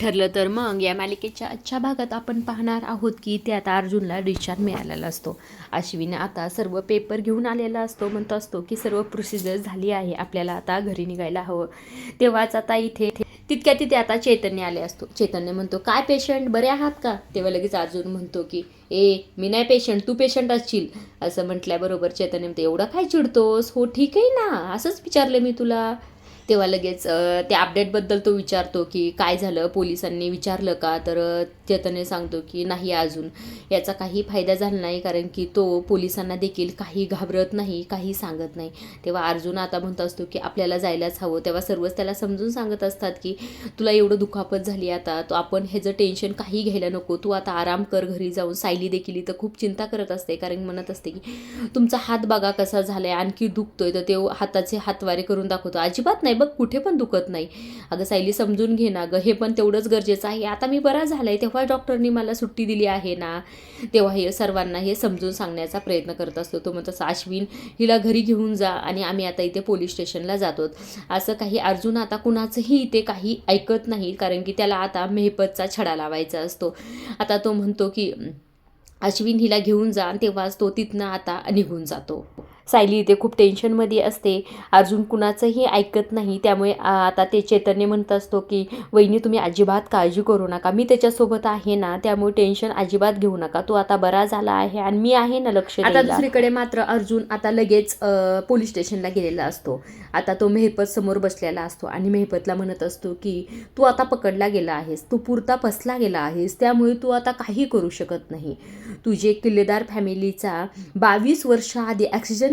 ठरलं तर मग या मालिकेच्या आजच्या भागात आपण पाहणार आहोत की ते आता अर्जुनला डिस्चार्ज मिळालेला असतो. अश्विन आता सर्व पेपर घेऊन आलेला असतो म्हणतो असतो की सर्व प्रोसिजर झाली आहे आपल्याला आता घरी निघायला हवं. तेव्हाच आता इथे तितक्या तिथे आता चैतन्य आले असतो. चैतन्य म्हणतो काय पेशंट बरे आहात का? तेव्हा लगेच अर्जुन म्हणतो की ए मी नाही पेशंट तू पेशंट असशील. असं म्हटल्याबरोबर चैतन्य म्हणतो एवढं काय चिडतोस? हो ठीक आहे ना. असंच विचारलं मी तुला. तेव्हा लगेच त्या अपडेटबद्दल तो विचारतो की काय झालं? पोलिसांनी विचारलं का? तर चेतने सांगतो की नाही अजून. याचा काही फायदा झाला नाही कारण की तो पोलिसांना देखील काही घाबरत नाही काही सांगत नाही. तेव्हा अर्जुन आता म्हणत असतो की आपल्याला जायलाच हवं. तेव्हा सर्वच त्याला समजून सांगत असतात की तुला एवढं दुखापत झाली आता तो आपण ह्याचं टेन्शन काही घ्यायला नको तू आता आराम कर घरी जाऊन. सायली देखील इथं खूप चिंता करत असते कारण म्हणत असते की तुमचा हात बघा कसा झाला आहे आणखी दुखतोय. तर ते हाताचे हातवारे करून दाखवतो. अजिबात नाही बघ कुठे पण दुखत नाही. अगं सायली समजून घे ना गं. हे पण तेवढंच गरजेचं आहे. आता मी बरा झालाय. तेव्हा डॉक्टरनी मला सुट्टी दिली आहे ना. तेव्हा हे सर्वांना हे समजून सांगण्याचा प्रयत्न करत असतो. तो म्हणतो असं अश्विन हिला घरी घेऊन जा आणि आम्ही आता इथे पोलीस स्टेशनला जातो असं काही अर्जुन आता कुणाचंही इथे काही ऐकत नाही कारण की त्याला आता मेहपतचा छडा लावायचा असतो. आता तो म्हणतो की अश्विन हिला घेऊन जा आणि तेव्हाच तो तिथनं आता निघून जातो. सायली इथे खूप टेन्शनमध्ये असते. अर्जुन कुणाचंही ऐकत नाही. त्यामुळे आता ते चैतन्य म्हणत असतो की वहिनी तुम्ही अजिबात काळजी करू नका. मी त्याच्यासोबत आहे ना त्यामुळे टेन्शन अजिबात घेऊ नका. तो आता बरा झाला आहे आणि मी आहे ना लक्ष आता दुसरीकडे मात्र अर्जुन आता लगेच पोलीस स्टेशनला गेलेला असतो. आता तो मेहपत समोर बसलेला असतो आणि मेहपतला म्हणत असतो की तू आता पकडला गेला आहेस. तू पुरता फसला गेला आहेस. त्यामुळे तू आता काही करू शकत नाही. तुझे किल्लेदार फॅमिलीचा बावीस वर्ष आधी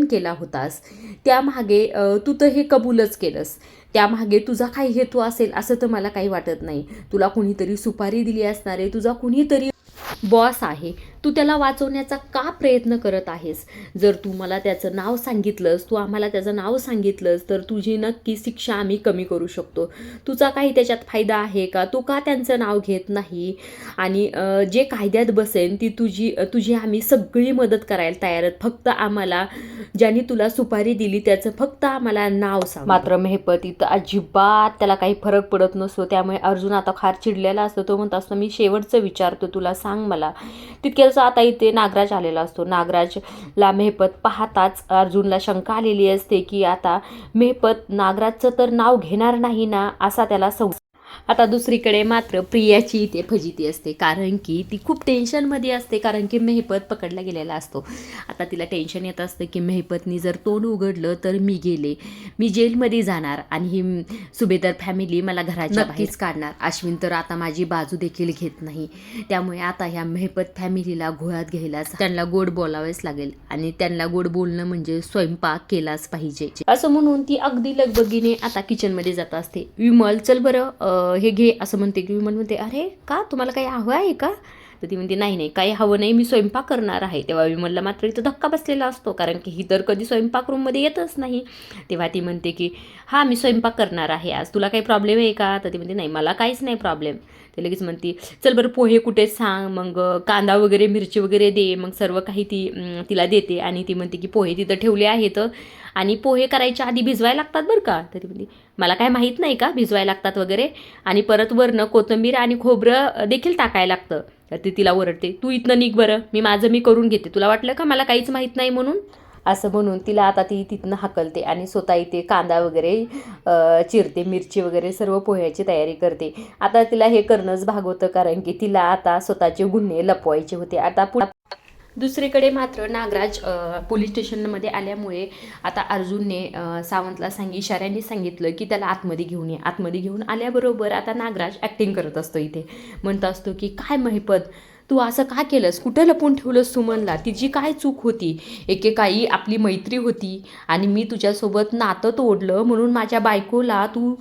ॲक्सिडेंट केला होतास त्यामागे तू तर हे कबूलच केलंस. त्यामागे तुझा काही हेतू असेल असं तर मला काही वाटत नाही. तुला कुणीतरी सुपारी दिली असणार आहे तुझा कुणीतरी बॉस आहे. तू त्याला वाचवण्याचा का प्रयत्न करत आहेस? जर तू मला त्याचं नाव सांगितलंस तू आम्हाला त्याचं नाव सांगितलंस तर तुझी नक्की शिक्षा आम्ही कमी करू शकतो. तुझा काही त्याच्यात फायदा आहे का? तू का त्यांचं नाव घेत नाही? आणि जे कायद्यात बसेन ती तुझी तुझी आम्ही सगळी मदत करायला तयार आहेत. फक्त आम्हाला ज्यांनी तुला सुपारी दिली त्याचं फक्त आम्हाला नाव सांग. मात्र मेहपत इथं अजिबात त्याला काही फरक पडत नसतो. त्यामुळे अर्जुन आता फार चिडलेला असतो. तो म्हणत असतो मी शेवटचं विचारतो तुला सांग मला. तितक्याच आता इथे नागराज आलेला असतो. नागराजला मेहपत पाहताच अर्जुनला शंका आलेली असते की आता मेहपत नागराजचं तर नाव घेणार नाही ना असा त्याला सं आता दुसरीकडे मात्र प्रियाची इथे फजिती असते कारण की ती खूप टेन्शनमध्ये असते कारण की मेहपत पकडला गेलेला असतो. आता तिला टेन्शन येत असतं की मेहपतनी जर तोंड उघडलं तर मी गेले मी जेलमध्ये जाणार आणि ही सुभेदार फॅमिली मला घराच्या नक्कीच. काढणार. अश्विन तर आता माझी बाजू देखील घेत नाही. त्यामुळे आता ह्या मेहपत फॅमिलीला घोळात घ्यायलाच त्यांना गोड बोलावेच लागेल आणि त्यांना गोड बोलणं म्हणजे स्वयंपाक केलाच पाहिजे. असं म्हणून ती अगदी लगबगीने आता किचनमध्ये जात असते. विमल चल बरं हे घे असं म्हणते. की विमन म्हणते अरे का? तुम्हाला काही हवं आहे का? तर ती म्हणते नाही नाही काही हवं नाही. मी स्वयंपाक करणार आहे. तेव्हा विमलला मात्र इथं धक्का बसलेला असतो कारण की ही तर कधी स्वयंपाक रूममध्ये येतच नाही. तेव्हा ती म्हणते की हां मी स्वयंपाक करणार आहे. आज तुला काही प्रॉब्लेम आहे का? तर ती म्हणते नाही मला काहीच नाही प्रॉब्लेम ते लगेच म्हणते चल बरं पोहे कुठे सांग? मग कांदा वगैरे मिरची वगैरे दे. मग सर्व काही ती तिला देते आणि ती म्हणते की पोहे तिथं ठेवले आहेत. आणि पोहे करायच्या आधी भिजवायला लागतात बरं का? तर ती म्हणते मला काय माहीत नाही का? भिजवायला लागतात वगैरे. आणि परत वरनं कोथिंबीर आणि खोबरं देखील टाकायला लागतं. तर ती तिला ओरडते तू इथनं निघ बरं. मी माझं मी करून घेते. तुला वाटलं का? मला काहीच माहीत नाही म्हणून. असं म्हणून तिला आता ती तिथनं हाकलते आणि स्वतः इथे कांदा वगैरे चिरते. मिरची वगैरे सर्व पोह्याची तयारी करते. आता तिला हे करणंच भाग होतं कारण की तिला आता स्वतःचे गुन्हे लपवायचे होते. आता पुढे दुसरीकडे मात्र नागराज पोलीस स्टेशनमध्ये आल्यामुळे आता अर्जुनने सावंतला सांग इशाऱ्याने सांगितलं की त्याला आतमध्ये घेऊन ये. आतमध्ये घेऊन आल्याबरोबर आता नागराज ॲक्टिंग करत असतो इथे. म्हणत असतो की काय महिपत तू असं का केलंस? कुठं लपून ठेवलंस सुमनला तिची काय चूक होती? एकेकाळी आपली मैत्री होती आणि मी तुझ्यासोबत नातं तोडलं म्हणून माझ्या बायकोला तू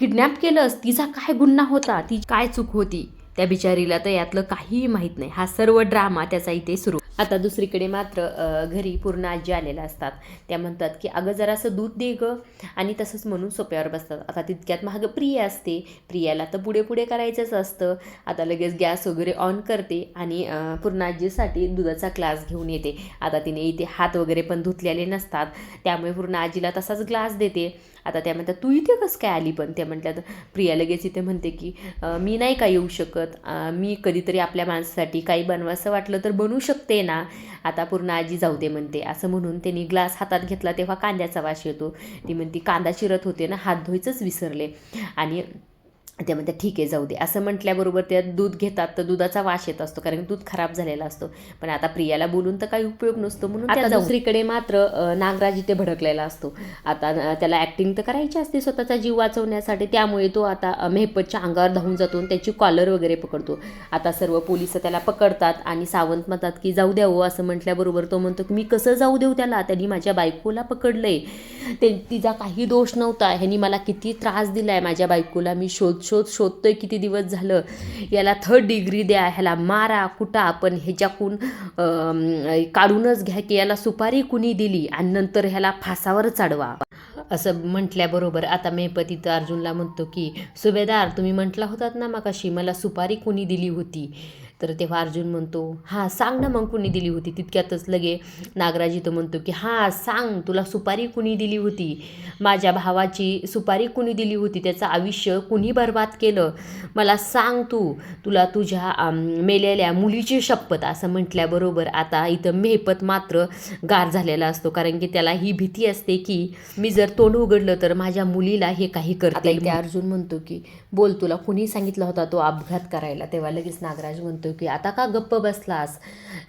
किडनॅप केलंस? तिचा काय गुन्हा होता? ती काय चूक होती? त्या बिचारीला तर यातलं काहीही माहीत नाही. हा सर्व ड्रामा त्याचा इथे सुरू आता दुसरीकडे मात्र घरी पूर्ण आजी आलेल्या असतात. त्या म्हणतात की अगं जरासं दूध दे गं. आणि तसंच म्हणून सोप्यावर बसतात. आता तितक्यात महाग प्रिया असते. प्रियाला तर पुढे पुढे करायचंच असतं. आता लगेच गॅस वगैरे ऑन करते आणि पूर्ण आजीसाठी दुधाचा ग्लास घेऊन येते. आता तिने इथे हात वगैरे पण धुतलेले नसतात. त्यामुळे पूर्ण आजीला तसाच ग्लास देते. आता त्या म्हणतात तू इथे कसं काय आली पण? त्या म्हटल्यात प्रिया लगेच इथे म्हणते की मी नाही का येऊ शकत? मी कधीतरी आपल्या माणसासाठी काही बनवायचं वाटलं तर बनवू शकते ना. आता पूर्ण आजी जाऊ दे म्हणते. असं म्हणून त्यांनी ग्लास हातात घेतला तेव्हा कांद्याचा वास येतो. ती म्हणते कांदा चिरत होते ना हात धुवायचंच विसरले. आणि ते म्हणतात ठीक आहे जाऊ दे. असं म्हटल्याबरोबर त्या दूध घेतात तर दुधाचा वास येत असतो कारण दूध खराब झालेला असतो. पण आता प्रियाला बोलून तर काही उपयोग नसतो म्हणून आता दुसरीकडे मात्र नागराज इथे भडकलेला असतो. आता त्याला ॲक्टिंग तर करायची असते स्वतःचा जीव वाचवण्यासाठी त्यामुळे तो आता मेहपतच्या अंगावर धावून जातो त्याची कॉलर वगैरे पकडतो. आता सर्व पोलीस त्याला पकडतात आणि सावंत म्हणतात की जाऊ द्या हो असं म्हटल्याबरोबर तो म्हणतो की मी कसं जाऊ देऊ त्याला? त्यांनी माझ्या बायकोला पकडलंय. ते तिचा काही दोष नव्हता. ह्यांनी मला किती त्रास दिलाय माझ्या बायकोला. मी शोध शोध शोधतोय किती दिवस झालं याला थर्ड डिग्री द्या ह्याला मारा कुटा पण ह्याच्याकून अं, काढूनच घ्या की याला सुपारी कुणी दिली आणि नंतर ह्याला फासावर चढवा. असं म्हटल्याबरोबर आता मेहपत तर अर्जुनला म्हणतो की सुभेदार तुम्ही म्हटला होतात ना मकाशी मला सुपारी कुणी दिली होती? तर तेव्हा अर्जुन म्हणतो हां सांग ना मग कुणी दिली होती. तितक्यातच लगे नागराज इथं म्हणतो की हां सांग तुला सुपारी कुणी दिली होती? माझ्या भावाची सुपारी कुणी दिली होती? त्याचं आयुष्य कुणी बर्बाद केलं? मला सांग तू तुला तुझ्या मेलेल्या मुलीची शपथ असं म्हटल्याबरोबर आता इथं मेहपत मात्र गार झालेला असतो. कारण की त्याला ही भीती असते की मी जर तोंड उघडलं तर माझ्या मुलीला हे काही करता येईल अर्जुन म्हणतो की बोल तुला कुणी सांगितला होता तो अपघात करायला? तेव्हा लगेच नागराज म्हणतो की आता का गप्प बसलास?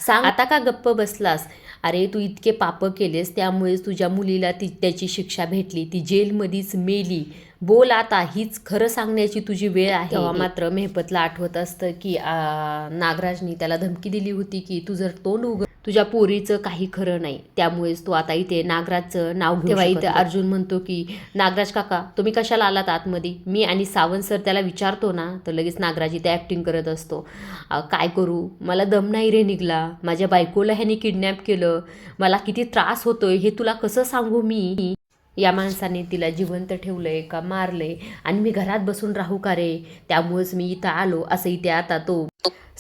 सांग आता का गप्प बसलास? अरे तू इतके पापं केलेस त्यामुळेच तुझ्या मुलीला ती त्याची शिक्षा भेटली ती जेलमध्येच मेली. बोल आता हीच खरं सांगण्याची तुझी वेळ आहे. तेव्हा मात्र मेहपतला आठवत असतं की नागराजनी त्याला धमकी दिली होती की तू जर तोंड उघड तुझ्या पोरीचं काही खरं नाही. त्यामुळेच तू आता इथे नागराजचं नाव तेव्हा इथे अर्जुन म्हणतो की नागराज काका तुम्ही कशाला आलात आतमध्ये? मी आणि सावंत सर त्याला विचारतो ना तर लगेच नागराज इथे ॲक्टिंग करत असतो. "अ, काय करू? मला दम नाही रे निघला. माझ्या बायकोला ह्याने किडनॅप केलं. मला किती त्रास होतोय हे तुला कसं सांगू मी? या माणसाने तिला जिवंत ठेवलंय का मारलंय. आणि मी घरात बसून राहू का रे? त्यामुळेच मी इथं आलो असं इथे आता तो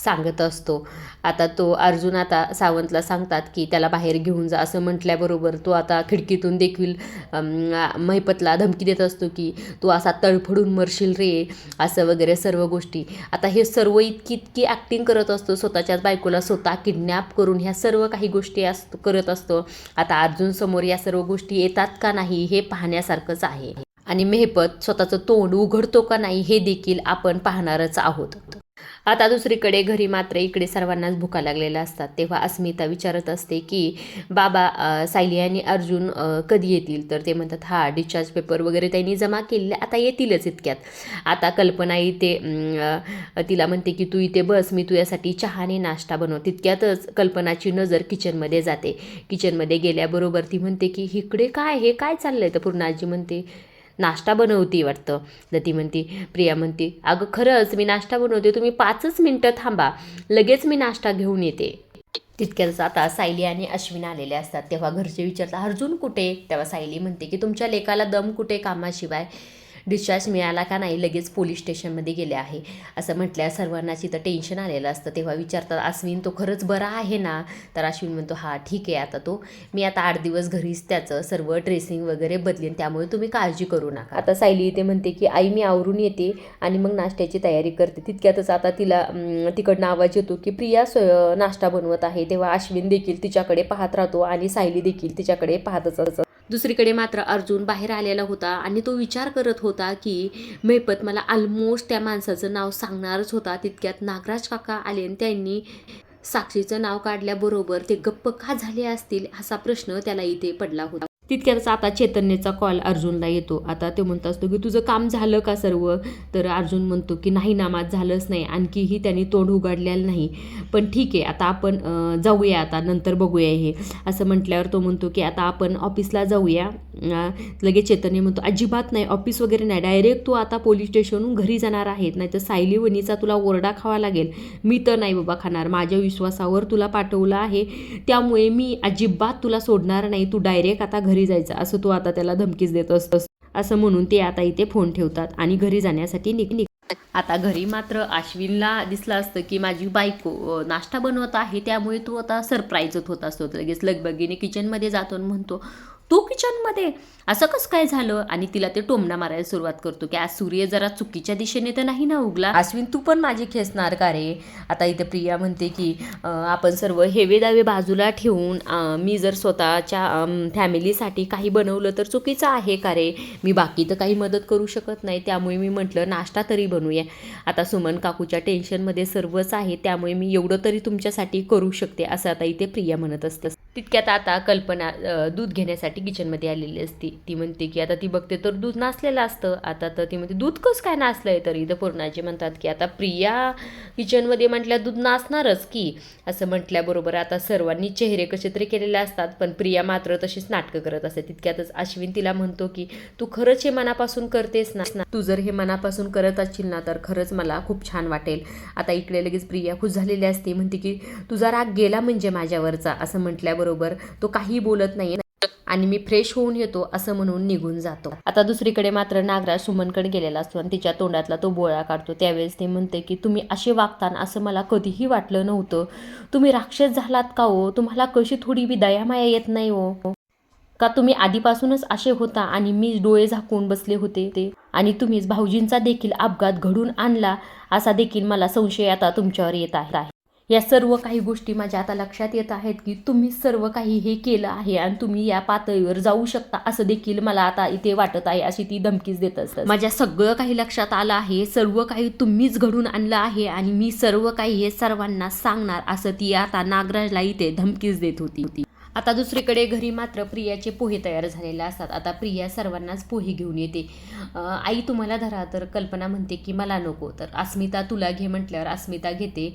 सांगत असतो. आता तो अर्जुन आता सावंतला सांगतात की त्याला बाहेर घेऊन जा असं म्हटल्याबरोबर तो आता खिडकीतून देखील महिपतला धमकी देत असतो की तू असा तळफडून मरशील रे असं वगैरे सर्व गोष्टी. आता हे सर्व इतकी इतकी ॲक्टिंग करत असतो. स्वतःच्याच बायकोला स्वतः किडनॅप करून ह्या सर्व काही गोष्टी असतो करत असतो. आता अर्जुन समोर या सर्व गोष्टी येतात का नाही हे पाहण्यासारखंच आहे. आणि मेहपत स्वतःचं तोंड उघडतो का नाही हे देखील आपण पाहणारच आहोत. आता दुसरीकडे घरी मात्र इकडे सर्वांनाच भुका लागलेल्या असतात. तेव्हा अस्मिता विचारत असते की बाबा सायली आणि अर्जुन कधी येतील? तर ते म्हणतात हा डिस्चार्ज पेपर वगैरे त्यांनी जमा केलेले आता येतीलच इतक्यात. आता कल्पना इथे तिला म्हणते की तू इथे बस मी तुझ्यासाठी चहाने नाश्ता बनव. तितक्यातच कल्पनाची नजर किचनमध्ये जाते. किचनमध्ये गेल्याबरोबर ती म्हणते की इकडे काय हे काय चाललं आहे तर पूर्ण आजी म्हणते नाश्ता बनवते वाटतं. तर ती प्रिया म्हणती अगं खरंच मी नाश्ता बनवते तुम्ही पाचच मिनटं थांबा लगेच मी नाश्ता घेऊन येते. तितक्याच आता सायली आणि अश्विन आलेले असतात. तेव्हा घरचे विचारतात अर्जुन कुठे? तेव्हा सायली म्हणते की तुमच्या लेकाला दम कुठे कामाशिवाय? डिस्चार्ज मिळाला का नाही लगेच पोलीस स्टेशनमध्ये गेले आहे. असं म्हटल्या सर्वांनाच इथं टेन्शन आलेलं असतं. तेव्हा विचारतात अश्विन तो खरंच बरा आहे ना? तर अश्विन म्हणतो हा ठीक आहे आता तो. मी आता आठ दिवस घरीच त्याचं सर्व ड्रेसिंग वगैरे बदलेन. त्यामुळे तुम्ही काळजी करू नका. आता सायली इथे म्हणते की आई मी आवरून येते आणि मग नाश्त्याची तयारी करते. तितक्यातच आता तिला तिकडनं आवाज येतो की प्रिया स्व नाश्ता बनवत आहे. तेव्हा अश्विन देखील तिच्याकडे पाहत राहतो आणि सायली देखील तिच्याकडे पाहतच असतं. दुसरीकडे मात्र अर्जुन बाहेर आलेला होता आणि तो विचार करत होता की मेपत मला ऑलमोस्ट त्या माणसाचं नाव सांगणारच होता. तितक्यात नागराज काका आले आणि त्यांनी साक्षीचं नाव काढल्याबरोबर ते गप्प का झाले असतील असा प्रश्न त्याला इथे पडला होता. तितक्यातच आता चैतन्याचा कॉल अर्जुनला येतो. आता तो म्हणत असतो की तुझं काम झालं का सर्व? तर अर्जुन म्हणतो की नाही ना माझं झालंच नाही. आणखीही त्यांनी तोंड उघडलेलं नाही. पण ठीक आहे आता आपण जाऊया आता नंतर बघूया हे. असं म्हटल्यावर तो म्हणतो की आता आपण ऑफिसला जाऊया. लगेच चैतन्य म्हणतो अजिबात नाही ऑफिस वगैरे नाही. डायरेक्ट तू आता पोलीस स्टेशनहून घरी जाणार आहेत. नाही तर सायली वनीचा तुला ओरडा खावा लागेल. मी तर नाही बाबा खाणार. माझ्या विश्वासावर तुला पाठवलं आहे. त्यामुळे मी अजिबात तुला सोडणार नाही. तू डायरेक्ट आता घरी जायचं. असं तू आता त्याला धमकीच देत असतोस. असं म्हणून ते आता इथे फोन ठेवतात आणि घरी जाण्यासाठी निघ निघ. आता घरी मात्र अश्विनला दिसलं असतं की माझी बायको नाश्ता बनवत आहे. त्यामुळे तू आता सरप्राईज होत असतो लगेच लगबगीने किचनमध्ये जातो आणि म्हणतो तू किचनमध्ये? असं कसं काय झालं? आणि तिला ते टोमणा मारायला सुरुवात करतो की आज सूर्य जरा चुकीच्या दिशेने तर नाही ना उगला? अश्विन तू पण माझी खेचणार का रे? आता इथे प्रिया म्हणते की आपण सर्व हेवे दावे बाजूला ठेवून मी जर स्वतःच्या फॅमिलीसाठी काही बनवलं तर चुकीचं आहे का रे? मी बाकी तर काही मदत करू शकत नाही त्यामुळे मी म्हटलं नाश्ता तरी बनवूया. आता सुमन काकूच्या टेन्शनमध्ये सर्वच आहे त्यामुळे मी एवढं तरी तुमच्यासाठी करू शकते असं आता इथे प्रिया म्हणत असतं. तितक्यात आता कल्पना दूध घेण्यासाठी किचनमध्ये आलेली असती. ती म्हणते की आता ती बघते तर दूध नासलेलं असतं. आता तर ती म्हणते दूध कसं काय नासलं तरी? तर पूर्णाजी म्हणतात की आता प्रिया किचनमध्ये म्हटल्या दूध नासणारच की. असं म्हटल्याबरोबर आता सर्वांनी चेहरे कसे तरी केलेले असतात पण प्रिया मात्र तशीच नाटकं करत असते. तितक्यातच अश्विन तिला म्हणतो की तू खरंच हे मनापासून करतेस ना तू जर हे मनापासून करत असशील ना तर खरंच मला खूप छान वाटेल. आता इकडे लगेच प्रिया खुश झालेली असते. म्हणते की तुझा राग गेला म्हणजे माझ्यावरचा? असं म्हटल्याबरोबर तो काही बोलत नाही आणि मी फ्रेश होऊन येतो असं म्हणून निघून जातो. आता दुसरीकडे मात्र नागराज सुमनकडे गेलेला असतो आणि तिच्या तोंडातला तो बोळा काढतो. त्यावेळेस ते म्हणते की तुम्ही असे वागताना असं मला कधीही वाटलं नव्हतं. तुम्ही राक्षस झालात का हो? तुम्हाला कशी थोडी बी दयामाया येत नाही हो? का तुम्ही आधीपासूनच असे होता आणि मी डोळे झाकून बसले होते ते? आणि तुम्हीच भाऊजींचा देखील अपघात घडून आणला असा देखील मला संशय आता तुमच्यावर येत आहे. या सर्व काही गोष्टी माझ्या आता लक्षात येत आहेत की तुम्ही सर्व काही हे केलं आहे आणि तुम्ही या पातळीवर जाऊ शकता असं देखील मला आता इथे वाटत आहे अशी ती धमकीच देत असतात. माझ्या सगळं काही लक्षात आलं आहे सर्व काही तुम्हीच घडून आणलं आहे आणि मी सर्व काही हे सर्वांना सांगणार असं ती आता नागराजला इथे धमकीच देत होती. आता दुसरीकडे घरी मात्र प्रियाचे पोहे तयार झालेले असतात. आता प्रिया सर्वांनाच पोहे घेऊन येते. आई तुम्हाला धरा तर कल्पना म्हणते की मला नको. तर अस्मिता तुला घे म्हटल्यावर अस्मिता घेते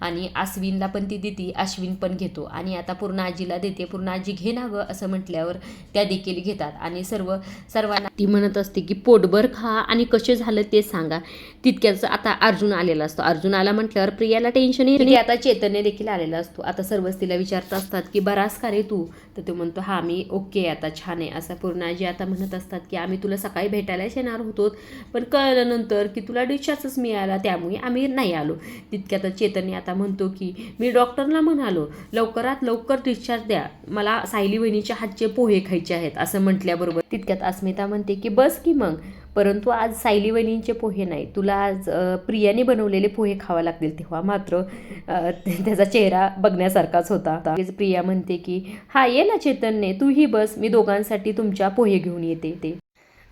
आणि आश्विनला पण ती देते अश्विन पण घेतो. आणि आता पूर्ण आजीला देते. पूर्ण आजी घे ना गं असं म्हटल्यावर त्या देखील घेतात. आणि सर्व सर्वांना ती म्हणत असते की पोटभर खा आणि कसे झालं ते सांगा. तितक्याच आता अर्जुन आलेला असतो. अर्जुन आला म्हटल्यावर प्रियाला टेन्शन येते आता चैतन्य देखील आलेला असतो. आता सर्वच तिला विचारत असतात की बरास का रे तू? तर तो म्हणतो हा मी ओके आता छान आहे. असं पूर्ण आजी आता म्हणत असतात की आम्ही तुला सकाळी भेटायलाच येणार होतो पण कळल्यानंतर की तुला डिस्चार्जच मिळाला त्यामुळे आम्ही नाही आलो. तितक्यात चैतन्य आता म्हणतो की मी डॉक्टरला म्हणालो लवकरात लवकर डिस्चार्ज द्या मला सायली वहिनीच्या हातचे पोहे खायचे आहेत असं म्हटल्याबरोबर तितक्यात अस्मिता म्हणते की बस की मग. परंतु आज सायली वहिनींचे पोहे नाही. तुला आज प्रियाने बनवलेले पोहे खावा लागतील तेव्हा मात्र त्याचा चेहरा बघण्यासारखाच होता. प्रिया म्हणते की हा ये ना चैतन्य तूही बस मी दोघांसाठी तुमच्या पोहे घेऊन येते. ते.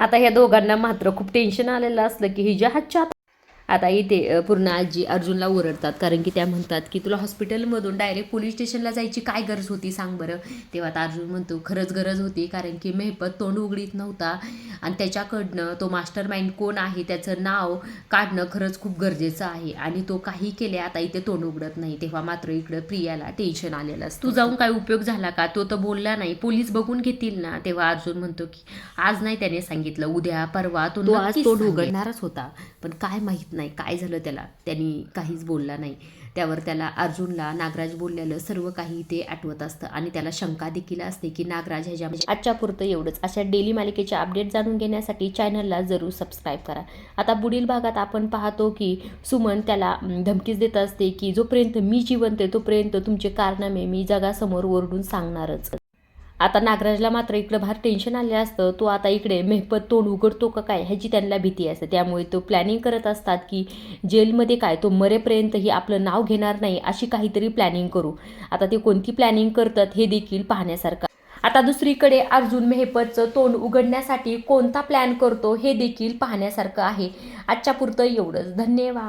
आता ह्या दोघांना मात्र खूप टेन्शन आलेलं असलं की हिच्या हातच्या आता इथे पूर्ण आजी अर्जुनला ओरडतात. कारण की त्या म्हणतात की तुला हॉस्पिटलमधून डायरेक्ट पोलीस स्टेशनला जायची काय गरज होती सांग बरं. तेव्हा आता अर्जुन म्हणतो खरंच गरज होती कारण की मेहपत तोंड उघडीत नव्हता. आणि त्याच्याकडनं तो मास्टर माइंड कोण आहे त्याचं नाव काढणं खरंच खूप गरजेचं आहे. आणि तो काही केले आता इथे तोंड उघडत नाही. तेव्हा मात्र इकडं प्रियाला टेन्शन आलेलं असतं. तू जाऊन काय उपयोग झाला का? तो तर बोलला नाही. पोलीस बघून घेतील ना. तेव्हा अर्जुन म्हणतो की आज नाही त्याने सांगितलं. उद्या परवा तो आज तोंड. उघडणारच होता. पण काय माहीत नाही नाही काय झालं त्याला? त्यांनी काहीच बोलला नाही. त्यावर त्याला अर्जुनला नागराज बोललेलं सर्व काही ते आठवत असतं आणि त्याला शंका देखील असते की नागराज ह्याच्या म्हणजे आजच्या पुरतं एवढंच. अशा डेली मालिकेचे अपडेट जाणून घेण्यासाठी चॅनलला जरूर सबस्क्राईब करा. आता पुढील भागात आपण पाहतो की सुमन त्याला धमकीच देत असते की जोपर्यंत मी जिवंत आहे तोपर्यंत तुमचे कारनामे मी जगासमोर ओरडून सांगणारच. आता नागराजला मात्र इकडं फार टेन्शन आले असतं. तो आता इकडे मेहपत तोंड उघडतो का काय? ह्याची त्यांना भीती असते. त्यामुळे तो प्लॅनिंग करत असतात की जेलमध्ये काय? तो मरेपर्यंतही आपलं नाव घेणार नाही अशी काहीतरी प्लॅनिंग करू. आता ते कोणती प्लॅनिंग करतात हे देखील पाहण्यासारखं. आता दुसरीकडे अर्जुन मेहपतचं तोंड उघडण्यासाठी कोणता प्लॅन करतो हे देखील पाहण्यासारखं आहे. आजच्या पुरतं एवढंच. धन्यवाद.